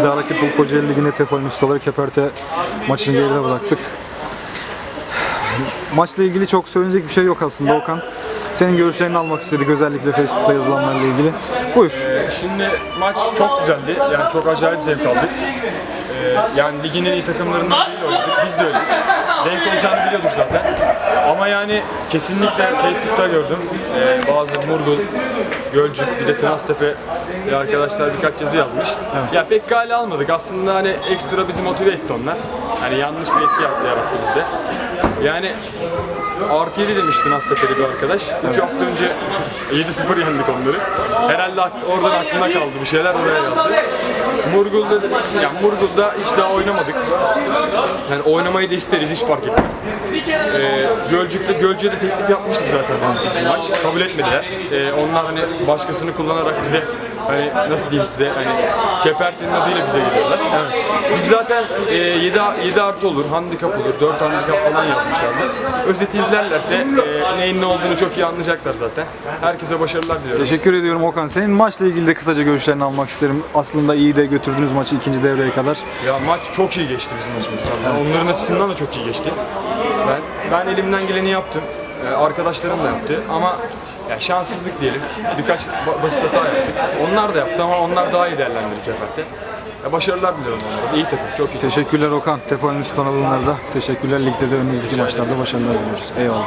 İddia Rakip Kocaeli Ligi'nde Tefal'in ustaları Keperte maçını geride bıraktık. Maçla ilgili çok söyleyecek bir şey yok aslında Okan. Senin görüşlerini almak istedik özellikle Facebook'ta yazılanlarla ilgili. Buyur. Şimdi maç çok güzeldi. Yani çok acayip zevk aldık. Ee, yani ligin en iyi takımlarından biri oynadık. Biz de öyleyiz. Denk olacağını biliyorduk zaten. Ama yani kesinlikle Facebook'ta gördüm. Ee, bazı Murgul, Gölcük, bir de Tırnastepe bir arkadaşlar birkaç yazı yazmış. Ya pek gale almadık. Aslında hani ekstra bizi motive etti onlar. Hani yanlış bir etki yarattı yarattı bizde. Yani Artı 7 demişti Nastepe'li bir arkadaş. 3 hafta önce 7-0 yendik onları. Herhalde oradan aklına kaldı bir şeyler oraya yazdı. Murgul'da, ya Murgul'da hiç daha oynamadık. Yani oynamayı da isteriz hiç fark etmez. Ee, Gölcük'te Gölcük'e de teklif yapmıştık zaten bizim maç. Kabul etmediler. Ee, onlar hani başkasını kullanarak bize hani nasıl diyeyim size hani Keperte'nin adıyla bize geliyorlar. Biz zaten e, 7, 7 artı olur, handikap olur, 4 handikap falan yapmışlardı. Özeti izlerlerse e, neyin ne olduğunu çok iyi anlayacaklar zaten. Herkese başarılar diliyorum. Teşekkür ediyorum Okan. Senin maçla ilgili de kısaca görüşlerini almak isterim. Aslında iyi de götürdünüz maçı ikinci devreye kadar. Ya maç çok iyi geçti bizim maçımız. Yani onların açısından da çok iyi geçti. Ben ben elimden geleni yaptım. Ee, arkadaşlarım da yaptı ama ya şanssızlık diyelim. Birkaç ba- basit hata yaptık. Onlar da yaptı ama onlar daha iyi değerlendirdi Keper'te. Ya başarılar diliyorum onlara. İyi takım, çok iyi. Teşekkürler Okan. Tefal'in üst kanallarında. Teşekkürler. Ligde de önümüzdeki maçlarda başarılar diliyoruz. Eyvallah.